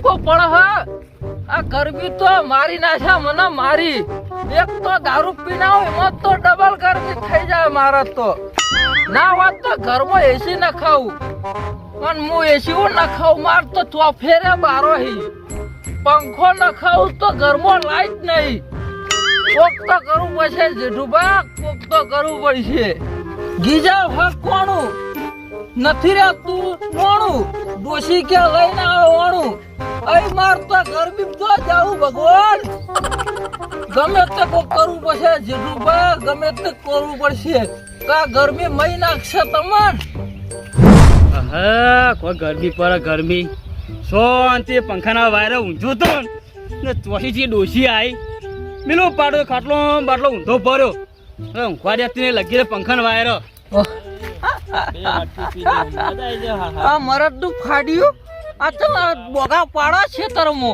તડકો પડે હ. આ ગરમી તો મારી નાખ્યા મને મારી. એક તો દારૂ પીના હોય, એમાં તો ડબલ ગરમી થઈ જાય મારા તો. ના વાત તો ઘરમાં એસી ન ખાવું પણ હું એસી ન ખાવું માર તો ચોફેરે બારો હી પંખો ન ખાવું તો ઘરમાં લાઈટ નહીં. કોક તો કરવું પડશે જેઠુબા કોક તો કરવું પડશે. ગીજા હક કોણું? નથી રહેતું કોણું ડોશી કે લઈને આવે ઓણું? અહીં માર તો ગરમી તો જાવું ભગવાન. ગમે તે કોક કરવું પડશે જેઠુબા ગમે તે કરવું પડશે. કા ગરમી મહી નાખશે તમાર હા કોઈ ગરમી પડે ગરમી. શાંતિ પંખાના વાયરે ઊંઝો તો. ને ચોસીથી ડોસી આવી મેલો પાડો ખાટલો બાટલો ઊંધો ભર્યો. હવે ઊંઘવા દેતી નહીં લગી પંખાના વાયરો. મરદનું ફાડ્યું આ તો બોગા પાડો છે તરમો.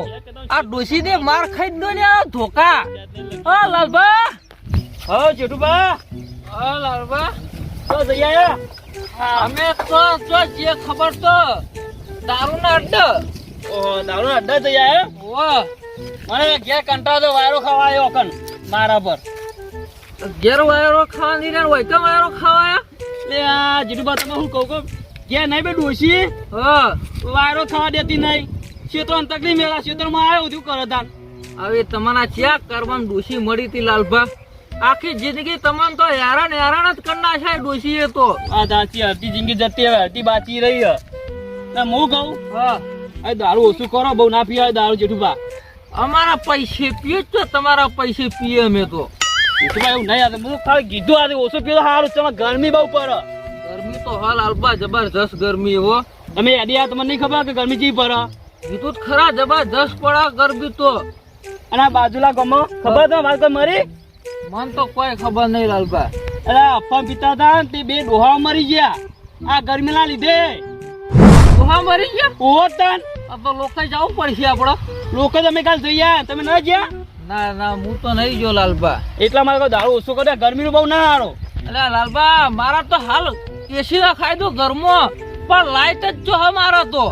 આ ડોસી ને માર ખાઈ દો ને આ ધોકા. હા લાલબા હા જેઠુબા હા લાલબા તો જઈ આયા. અમે તો જો જે ખબર તો દારૂ ના અડ્ડા. ઓહો દારૂ અડ્ડા જઈ આયા? વાહ મને ઘેર કંટાળો વાયરો ખાવા આવ્યો કન મારા પર. ઘેર વાયરો ખાવાની ને હોય તો વાયરો ખાવાયા લે આ જેઠુબા તમે હું કહું કહું? ઘેર નહીં બે હા. વાયરો થવા દેતી નહીં. ક્ષેત્રો તકલીફ મેળા ક્ષેત્રમાં આવ્યો છું કરે તાન. હવે તમારા ચેક કરવાનું ડોસી મળી હતી લાલભા. આખી જિંદગી તમને તો હેરાન હેરાન જ કરના છે ડોસી એ તો. આ દાચી હતી જિંદગી જતી હવે હતી બાકી રહી હે. હું કહું? હા. આ દારૂ ઓછું કરો બહુ ના પીવાય દારૂ જેઠુબા અમારા પૈસે પીએ તો તમારા પૈસે પીએ અમે તો. જેઠુબા એવું નહીં આવે હું ખાલી કીધું આજે ઓછું પીવો સારું તમે ગરમી બહુ પડે. તો હાલ આલબા જબરજસ્ત ગરમી હો. તમે યાદી આ તમને નહીં ખબર કે ગરમી ચી પડે કીધું તો ખરા જબરજસ્ત પડા ગરમી તો. અને આ બાજુલા ગમો ખબર તો મારે તો મરી? મન તો કોઈ ખબર નહીં લાલબા અરે અપ્પા પીતા હતા તે બે ડોહા મરી ગયા. આ ગરમી ના લીધે. ડોહા મરી ગયા? ઓહો તાન. તો લોકો જવું પડશે આપડે. લોકો તમે કાલ જઈ આયા. તમે ન ગયા? ના ના હું તો નહીં જો લાલબા એટલા મારે દારૂ ઓછું કરે ગરમીનું બહુ ના હારો. એટલે લાલબા મારા તો હાલ એસી ના ખાઈ દો ઘરમાં. પણ લાઈટ જ જો હે મારા તો.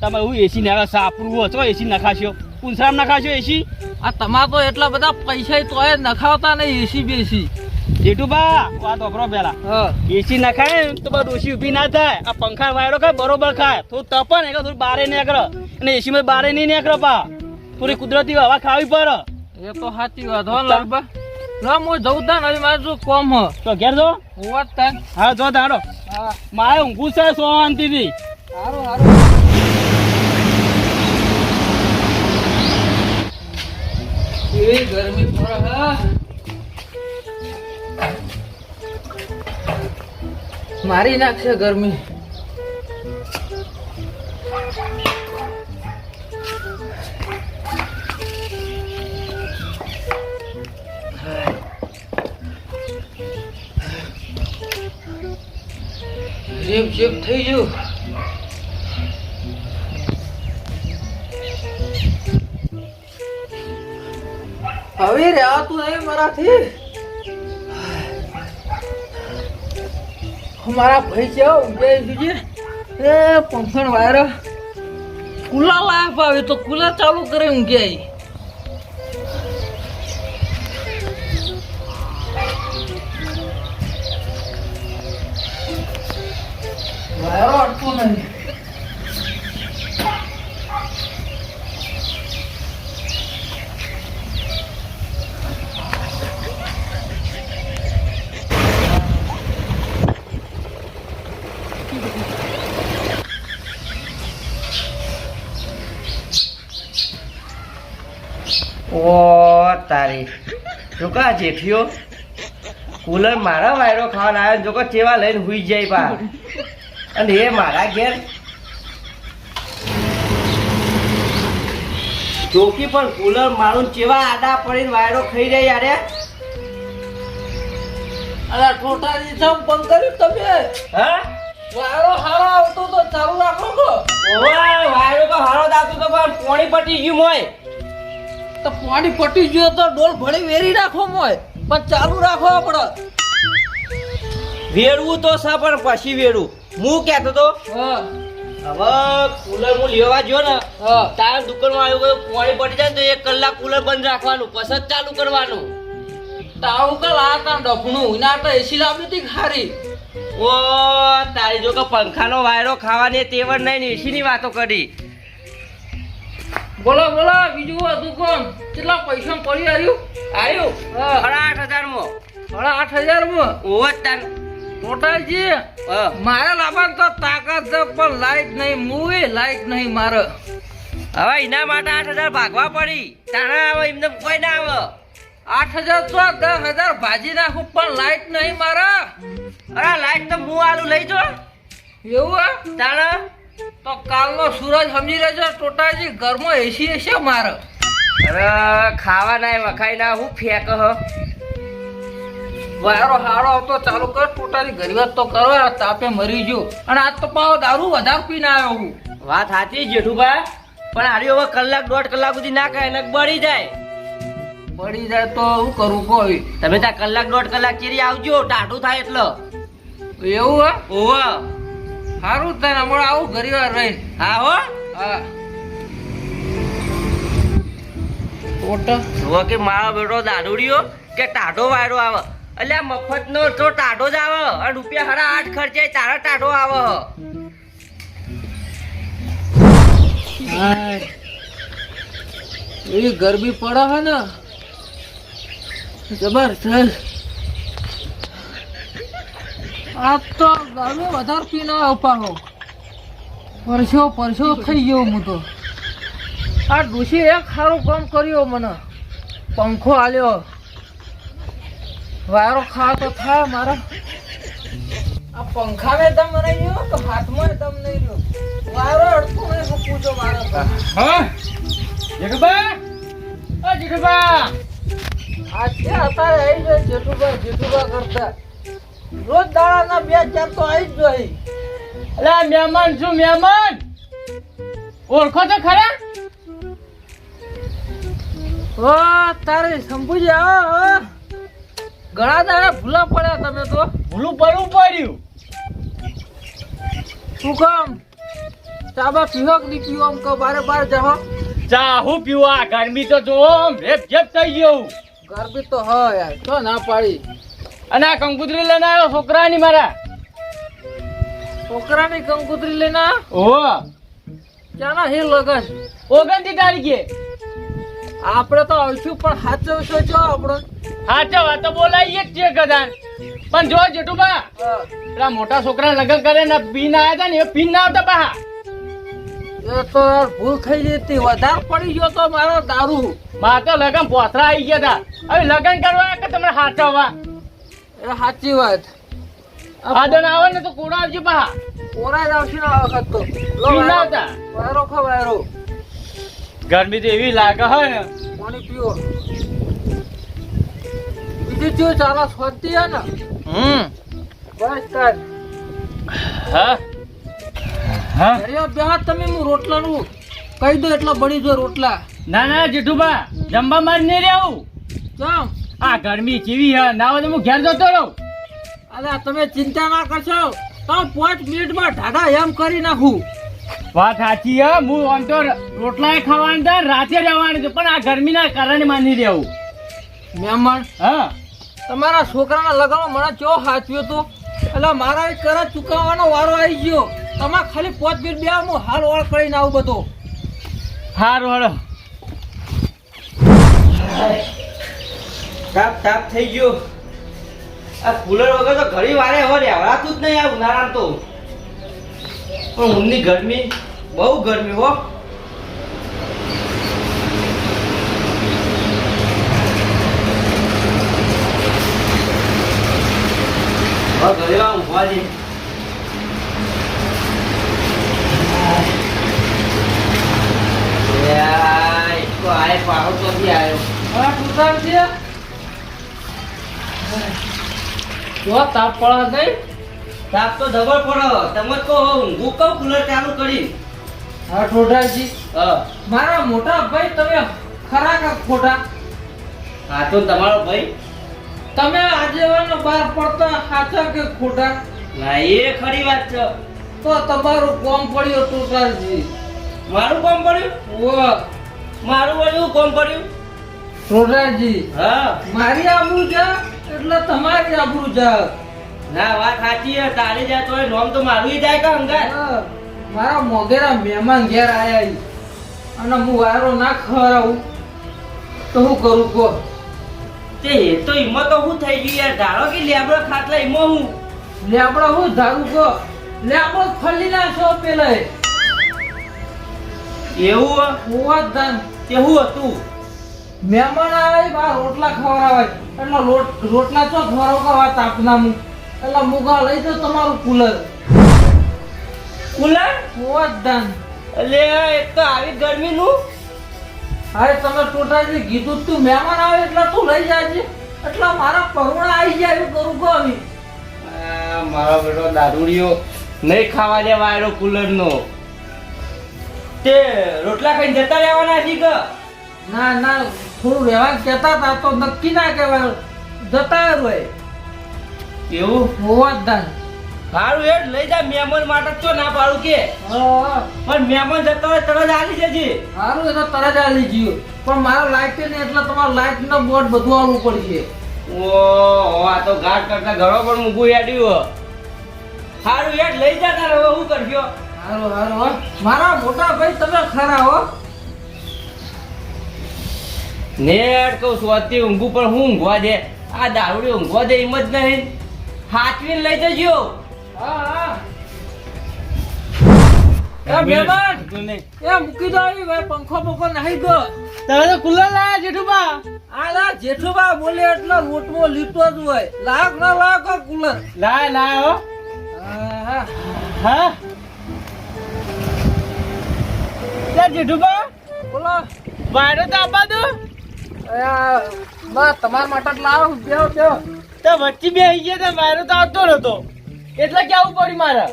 તમે હું એસી ને સાપરું હો. છો એસી નખાશો. પુનસરામ નખાશો એસી આ તમારા તો એટલા બધા પૈસા તોય નખાવતા નહીં એસી બેસી જેઠુબા વાત વાપરો પેલા એસી નખાય તો બસ ડોસી ઊભી ના થાય. આ પંખા વાયરો ખાય બરોબર ખાય. થોડું તપન એટલે થોડું બારે નીકળે. અને એસી માં બારે નહીં નીકળે પા. થોડી કુદરતી હવા ખાવી પડે. એ તો સાચી વાત હો લાલબા ના હું જઉં તા ને મારે કોમ હ. તો ઘેર જો. હોવા જ તા હા જો તારો. હા. મારે ઊંઘું છે શાંતિથી સારું સારું એવી ગરમી પડે હા. મારી નાખશે ગરમી. જીપ જેબ થઈ ગયું. હવે તું નહીં મારાથી? મારા ભાઈ છે ઊંઘે જુજે. એ, પંખણ વાયર. કુલા લાયા આવે તો કુલા ચાલુ કરે ઊંઘે વાયરો અટકો નહીં ઓ તારી જેઠિયો કુલર મારા વાયરો ખાવાના આવ્યો જોકો ચેવા લઈને હુઈ જાય પા અને એ મારા ઘેર જોકી પણ કુલર મારું ચેવા આડા પડીને વાયરો ખાઈ રહી યારે અરે ઠોઠાજી સમ બંધ કર્યું તમે? હા? વાયરો હારો આવતો તો ચાલુ રાખો છો ઓય વાયરો તો હારો દાતું તો પણ પાણી પટી ગયું મોય. તો પાણી પટી ગયું તો ડોલ ભળી વેરી રાખો મોય. પણ ચાલુ રાખો આપણે વેરવું તો છે પણ પછી વેડવું. હું કહેતો તો હવે કુલર હું લેવા જો ને હા. તાર દુકાનમાં આવ્યું કે પાણી પડી જાય ને તો એક કલાક કુલર બંધ રાખવાનું પછી જ ચાલુ કરવાનું. તાવું કલ આ તા ડફણું ઇના તો એસી લાવી હતી ખારી. ઓ તારી જો કે પંખાનો વાયરો ખાવાની તેવર નહીં ને એસીની વાતો કરી. બોલો બોલો બીજું હતું કોણ? કેટલા પૈસા પડી આવ્યું? આવ્યું? સાડા આઠ હજારમાં. સાડા આઠ હજારમાં ઓવ તાર. ટોટાજી મારા લાભા તો તાકાત છે પણ લાઈટ નહીં મૂવી લાઈટ નહીં મારે. હવે એના માટે આઠ હજાર ભાગવા પડી. તારા આવે એમને કોઈ ના આવે. આઠ હજાર તો દસ હજાર ભાજી નાખું પણ લાઈટ નહીં મારે. અરે લાઈટ તો હું આલું લઈ જો. એવું? તારા તો કાલનો સૂરજ સમજી લેજો ટોટાજી ઘરમાં એસી હશે મારે. અરે ખાવા નાય વખાઈ ના હું ફેંક હ. વાયરો હારો આવતો ચાલુ કર ટોટાલી ગરીબત તો કરો આ તાપે મરી ગયો અને આજ તો પાવ દારૂ વધારે પીને આવ્યો હું. વાત સાચી જેઠુભાઈ. પણ આડી હવે કલાક દોઢ કલાક સુધી ના ખાય બળી જાય. બળી જાય તો હું કરું કોઈ? તમે ત્યાં કલાક દોઢ કલાક ચીરી આવજો ટાઢું થાય એટલે. એવું હે? ઓવ સારું તને હમણાં આવું ગરીવાર રહી. હા હો. હા. ટોટા કે મારો બેટો દારૂડિયો કે ટાઢો વાયરો આવે. એટલે મફત નો તો ટાઢો જ આવે રૂપિયા હરા આઠ ખર્ચાય તારા ટાઢો આવે. એવી ગરમી પડે હે ને જબરજસ્ત આ તો દારૂ વધારે પીને અપાહો પરસો પરસો થઈ ગયો હું તો. આ ડોશી એક સારું કામ કર્યો મને. પંખો આલ્યો. વાયરો ખા તો થાય મારા. આ પંખાને દમ નહીં રહ્યો તો હાથમાં દમ નહીં રહ્યો? વારો અડતો નહીં હું પૂછો મારા. હા? જેઠુબા આ જેઠુબા આજે અત્યારે આવી જાય જેઠુબા જેઠુબા કરતા. રોજ દાડાના બે ચાર તો આવી જ જાય આ મહેમાન છું મહેમાન! ઓળખો તો ખરા? ઓ તારે શંભુજી આવો આવો. ઘણા દાડા ભૂલા પડ્યા તમે તો. ભૂલું પડવું પડ્યું. શું કામ? ચાબા પીવો કે નહીં પીવો આમ કહો બારે બાર જાઓ. ચા હું પીવા? ગરમી તો જો ભેપ જેપ થઈ ગયું. ગરબી તો હ યાર તો ના પાડી. અને આ કંકુતરી લઈને આવ્યો છોકરાની મારા. છોકરાની કંકુતરી લઈને. ઓ ચાના હે લગન? ઓગણતી તારીખે. આપણે તો આવશું પણ સાચવશો છો આપણો? હાચો વાતો તો બોલાઈએ જ છે કદાચ પણ જો જેઠુબા. પેલા મોટા છોકરા લગ્ન કરે ને પીન આવ્યા હતા ને એ પીન ના આવતા પાહા. એ તો યાર ભૂલ થઈ જતી વધારે પડી ગયો તો મારો દારૂ. મારે તો લગન પોથરા આવી ગયા હતા હવે લગન કરવા કે તમે હાચવવા? એ સાચી વાત. આદન આવે ને તો કોડા આવજો બા કોરા જ આવશે ને આ વખત તો. પીન ના આવતા. વાયરો ખો વાયરો. ગરમી તો એવી લાગે હોય ને. પાણી પીવો બીજું ચાલો શાંતિ હે ને? હમ. બસ હા? હા? ઘરે બેહા તમે હું રોટલાનું કહી દો એટલા બળી જો રોટલા. ના ના જેઠુબા જમવા મારી નહીં રહેવું. ચમ આ ગરમી કેવી હે? ના હોય તો હું ઘેર જતો રહું. અરે તમે ચિંતા ના કરશો. તો પાંચ મિનિટમાં ઢાઢા એમ કરી નાખું. વાત સાચી હે હું આમ તો રોટલા ખાવાનું રાતે રહેવાનું પણ આ ગરમીના કારણે માની રહેવું. મહેમાન હા. તમારા છોકરાના લગ્નમાં મને ચો હાચવ્યો હતો એટલે મારા એ કરા ચૂકવવાનો વારો આવી ગયો. તમારે ખાલી પોત મિનિટ બે હું હાલ ઓળ કરીને આવું બધો. હાર વાળો તાપ તાપ થઈ ગયો. આ કુલર વગર તો ઘણી વારે હવે રહેવાતું જ નહીં આ ઉનાળામાં તો. પણ ઊનની ગરમી બહુ ગરમી હો હવે ઘરે આ ઊંઘવા જઈએ. એ આ એટલો આય પાહો ચોથી આવ્યો હા ટુટાર છે જો તાપ પડે નહીં તાપ તો ડબલ પડો તમે કહો ઊંઘું કુલર ચાલુ કરી હા ટોટાજી મારા મોટા ભાઈ તમે ખરા ખોટા હા, તો તમારો ભાઈ તમે આજે બહાર પડતા સાચા કે ખોટા? ના એ ખરી વાત છે. તો તમારું કોમ પડ્યું ટોટાલજી મારું કોમ પડ્યું? ઓ મારું વળ્યું કોમ પડ્યું? ટોટાલજી હા. મારી આબરૂ જા એટલે તમારી આબરૂ જા ના વાત સાચી છે. તારી જાત તો નોમ તો મારું જાય કે અંગાર? મારા મોગેરા મહેમાન ઘેર આયા. અને હું વારો ના ખરાવું તો હું કરું કો તે એ તો હિંમત તો હું થઈ ગઈ યાર? ધારો કે લેબડો ખાટલા હિંમત હું. લેબડો હું ધારું કો લેબડો ફલી નાખો પેલે. એવું હું? ધાન તે હું હતું? મહેમાન આવે બા રોટલા ખવડાવે એટલે લોટ રોટલા છો ખવડાવ કરવા તાપના મુ એટલે મુગા લઈ તો તમારું કુલર. કુલર? હું ધન એટલે એક તો આવી ગરમી હવે તમે ટોટાજી કીધું તું મહેમાન આવે એટલે તું લઈ જાજે. એટલે મારા પરુણા આવી જાય એવું કરું કો આવી મારો બેટો દારૂડિયો. નહીં ખાવા દે વાયરો કુલર નો તે રોટલા ખાઈને જતા રહેવાના છે કે? ના ના થોડું રહેવા કહેતા હતા તો નક્કી ના કહેવાય. જતા રહે એવું? હોવા જ સારું હેડ લઈ જા મહેમાન માટે તો ના પાડું કે. પણ મહેમાન જતો હોય તરત આવી જજે. સારું એ તો તરત આવી ગયું. પણ મારા છે ને એટલે તમારે લાઈટ નો બોર્ડ બધું આવવું પડશે. ઓ આ તો ગાઢ કરતા ઘરો પણ મૂકું યાડ્યું સારું યાર લઈ જા તારે હવે શું કરશો? સારું સારું મારા મોટા ભાઈ તમે ખરા હો. નેટ કહું છું અતિ ઊંઘું પણ હું ઊંઘવા દે? આ દારૂડી ઊંઘવા દે એમ જ નહીં. હાથવીને લઈ જજો. હા હા. એ મહેમાન એ મૂકી દો આવી ભાઈ પંખો પંખો નાહી ગયો તમે તો કુલર લાયા જેઠુબા આલા જેઠુબા બોલે એટલો લોટમાં લીટો જ હોય. લાખ ના લાખ કુલર લાય લાય હો. હા લે જેઠુબા બોલો. વાયરો તો આપવા દો. બસ તમારા માટે લાવો બેહો બેહો. તો વચ્ચે બે આવી ગયા તો વાયરો તો આવતો નતો એટલે કેવું પડ્યું મારે?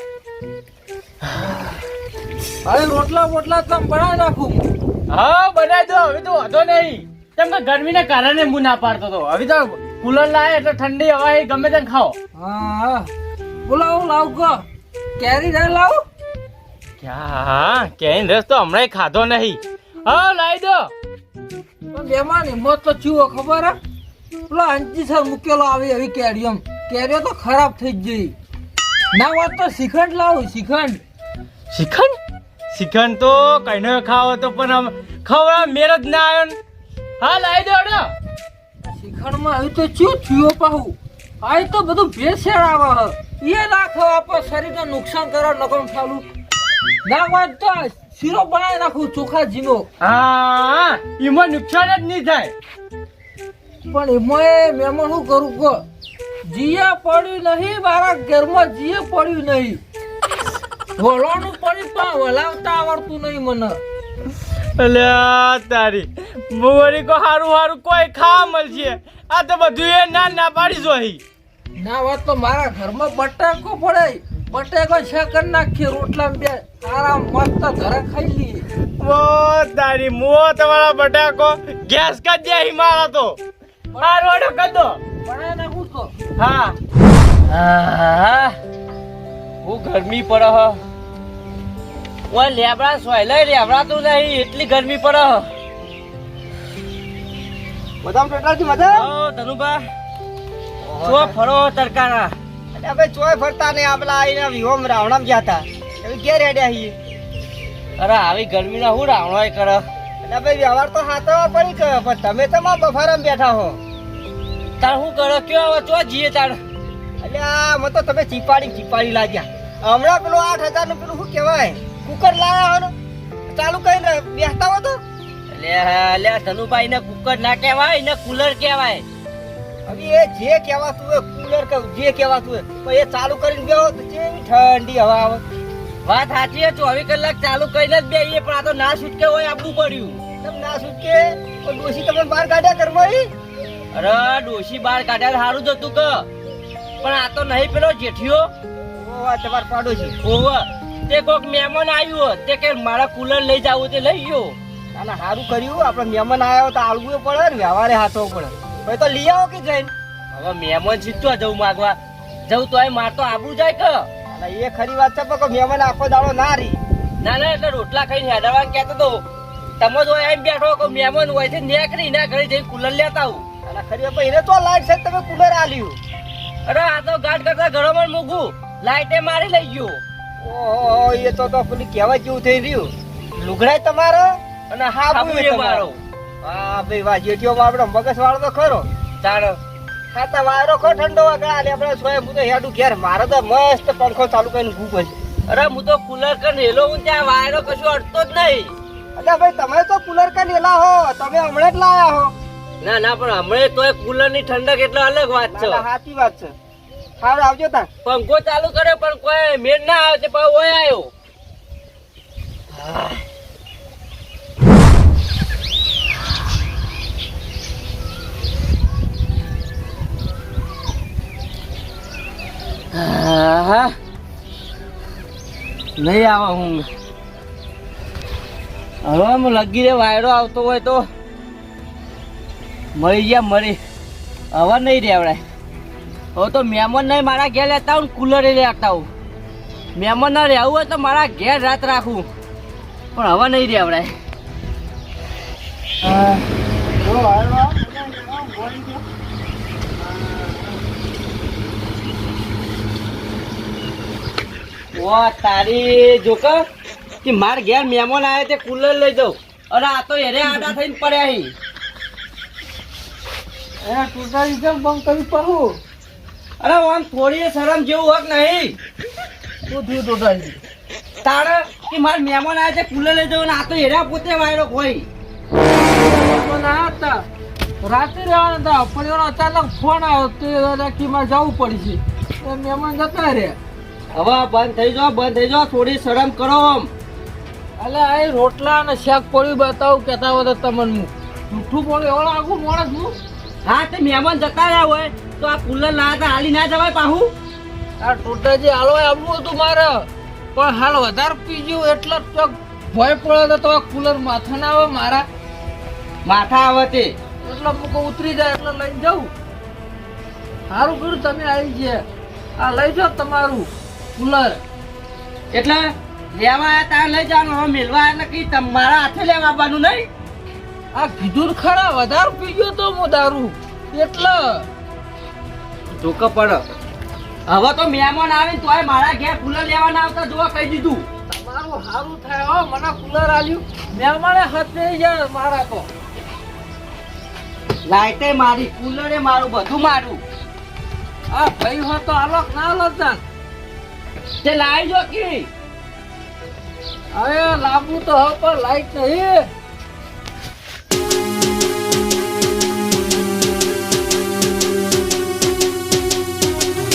હવે રોટલા બોટલા તમે બનાવી નાખું. હા બનાવી દો. હવે તો વાંધો નહીં. કેમ કે ગરમીને કારણે હું ના પાડતો હતો હવે તો કુલર લાવે એટલે ઠંડી હવા એ ગમે તેમ ખાઓ. હા. હા હું લાવ કો. કેરી ના લાવ. ક્યાં? કેરી રસ તો હમણાં ખાધો નહીં. હા લાવી દો. પણ હિંમત તો ચૂવો ખબર હે? પેલો અંજી સર મૂકેલો આવી એવી કેરીઓ કેરીઓ તો ખરાબ થઈ જ ગઈ. ના વાત તો શ્રીખંડ લાવું શ્રીખંડ. શ્રીખંડ? શ્રીખંડ તો કઈ ન ખાવો તો પણ આમ ખવડા મેર જ ના આવ્યો ને. હા લાવી દો અડો શ્રીખંડમાં આવી તો ચૂ થયો પાહું? આ તો બધું ભેસેળ આવે હે. એ ના ખાવા આપણે શરીરને નુકસાન કરો નકમ ચાલુ ના વાત તો શીરો બનાવી નાખું ચોખા જીનો હા એમાં નુકસાન જ નહીં થાય. પણ એમાં મહેમાન શું કરું કો જીએ પડ્યું નહીં મારા ઘરમાં જીએ પડ્યું નહીં. વળવાનું પડ્યું પણ વલાવતા આવડતું નહીં મને. અલ્યા તારી મુવરી કો હારું હારું કોઈ ખા મળશે. આ તો બધું એ ના ના પાડી જોઈ ના વાત તો મારા ઘરમાં બટાકો પડે. બટાકો છે કરી નાખી રોટલા બે આરામ મસ્ત ઘરે ખાઈ લઈએ. ઓ તારી મો તમારા બટાકો ગેસ કર દે હિમાળા તો. આ રોડો કર નાખું તો હા. આહ, હું ગરમી પડે હ. ઓય લેબડા સોયલા લેબડા તો નહીં એટલી ગરમી પડે હ. બદામ પેટ્રોલથી મજા ઓ ધનુભા. ચો ફરો તરકારા અરે ભાઈ ચોય ફરતા નહીં આપલા આઈને વિહોમ રાવણામ ગયા હતા હવે ઘેર હેડ્યા હી અરે આવી ગરમીના હું રાવણો કરે. અરે ભાઈ વ્યવહાર તો હાથવા પડી ગયો પણ તમે તો માં બફારામાં બેઠા હો. તાર શું કરો? કયો હવે ચો જીએ તાર? અલ્યા મને તો તમે ચીપાડી ચીપાડી લાગ્યા. હમણાં પેલું આઠ હજારનું પેલું શું કહેવાય? કુકર લાવ્યા ચાલુ કરીને બેસતા હો તો. અલ્યા લે ધનુભાઈ ને કુકર ના કહેવાય ને કુલર કહેવાય. હવે એ જે કહેવાતું હોય કુલર કે જે કહેવાતું હોય પણ એ ચાલુ કરીને બેહો તો કેવી ઠંડી હવા આવે. વાત સાચી છે ચોવીસ કલાક ચાલુ કરીને જ બેહીએ પણ આ તો ના છૂટકે હોય આપવું પડ્યું. તમે ના છૂટકે? પણ ડોશી તમને બહાર કાઢ્યા ઘરમાં અરે ડોશી બાર કાઢ્યા સારું જતું કે. પણ આ તો નહીં પેલો જેઠિયો. ઓ આ તમાર પાડોશી. ઓવા તે કોક મહેમાન આવ્યું તે કે મારા કુલર લઈ જાવું તે લઈ ગયો. ના ના સારું કર્યું. આપણે મહેમાન આવ્યો તો આલવું પડે ને વ્યવહારે હાથો પડે. ભાઈ તો લઈ આવો કે જઈને? હવે મહેમાન જીતવા જવું માગવા. જવું તો માર તો આબરું જાય કે. અને એ ખરી વાત છે પણ મહેમાન આખો દાડો ના રહી. ના ના એટલે રોટલા ખાઈને હેડવાનું કહેતો તો. તમે તો એમ બેઠો કે મહેમાન હોય છે નેકરી ના ઘરે જઈને કુલર લેતા આવું. અને ખરી એને તો લાઈટ છે તમે કુલર આલ્યું. અરે આ તો ગાઢ કરતા ઘરોમાં મૂકું. લાઈટે મારી લઈ ગયો. ઓહો એ તો તો પેલી કહેવા જેવું થઈ રહ્યું. લુગડાય તમારો અને હાબુ એ મારો. હા ભાઈ વાહ જેઠિયો આપણો મગજ વાળો તો ખરો. તાણ ખાતા વાયરો ખો ઠંડો વગર આલે આપણે સોય હું તો હેડું ઘેર. મારો તો મસ્ત પંખો ચાલુ કરીને ભૂખ હશે અરે હું તો કુલર કરીને હેલો હું ત્યાં વાયરો કશું અડતો જ નહીં. અલ્યા ભાઈ તમે તો કુલર કા નેલા હો તમે હમણાં જ લાયા હો. ના ના પણ હમણાં તોય કુલરની ઠંડક એટલે અલગ વાત છે. સાચી વાત છે. સારું આવજો તા પંખો ચાલુ કર્યો પણ કોઈ મેળ ના આવે છે પણ ઓય આવ્યો. નહીં આવે હું હવે લગી રે વાયરો આવતો હોય તો મરી ગયા મરી હવે નહીં રેવડાય. હવે તો મહેમાન નહીં મારા ઘેર લેતા હું કુલરે લેતા આવું મહેમાન ના રહેવું હોય તો મારા ઘેર રાત રાખું. પણ હવે નહીં રેવડાય. ઓ, તારી જોકા કે માર ઘેર મહેમાન આવે તે કુલર લઈ જાઉં. અરે આ તો એને આડા થઈને પડ્યા અહીં એ ટોટાલી કેમ બંધ કરી પાહું અરે આમ થોડી શરમ જેવું હક નહીં. શું થયું ટોટાલી તારે કે માર મહેમાન આવે છે કુલર લઈ જવું આ તો હેરા પોતે વાયરો કોઈ. હતા. રાતે રહેવાના હતા. પણ એનો અચાનક ફોન આવ્યો. તે રાખીમાં જવું પડશે. એ મહેમાન જતા રહ્યા. હવે બંધ થઈ જાઓ બંધ થઈ જાઓ. થોડી શરમ કરો આમ. અલે આ રોટલા અને શાક પડ્યું બતાવું કેતા બધા તમને હું. જૂઠું બોલું એવડો આખું માણસ હું. હા તે મહેમાન જતા રહ્યા હોય તો આ કુલર ના હતા હાલી ના જવાય પાહુ. આ ટોટાજી હાલો આવવું હતું મારે. પણ હાલ વધારે પી ગયું એટલે તો ભય પડે તો આ કુલર માથા ના આવે મારા. માથા આવે તે. એટલે કહું ઉતરી જાય એટલે લઈને જાઉં. સારું કર્યું તમે આવી ગયા. આ લઈ જાઓ તમારું કુલર. એટલે લેવા આયા તાર લઈ જવાનું. હવે મેલવા આયા નક્કી તમારા હાથે લેવા આવવાનું નહીં? આ કીધું ખરા વધારે પી ગયો તો હું દારૂ. એટલે. ધોકો પડો. હવે તો મહેમાન આવે તો મારા ઘેર કુલર લેવા ના આવતા જોવા કહી દીધું. તમારું સારું થાય હો મને કુલર આલ્યું. મહેમાને હાથ જાય મારા તો. લાઈટે મારી કુલરે મારું બધું મારું આ ભાઈ હો તો આલોક ના આલોક તે લાવી જો કે. હવે લાવવું તો હવે પણ લાઈટ નહીં.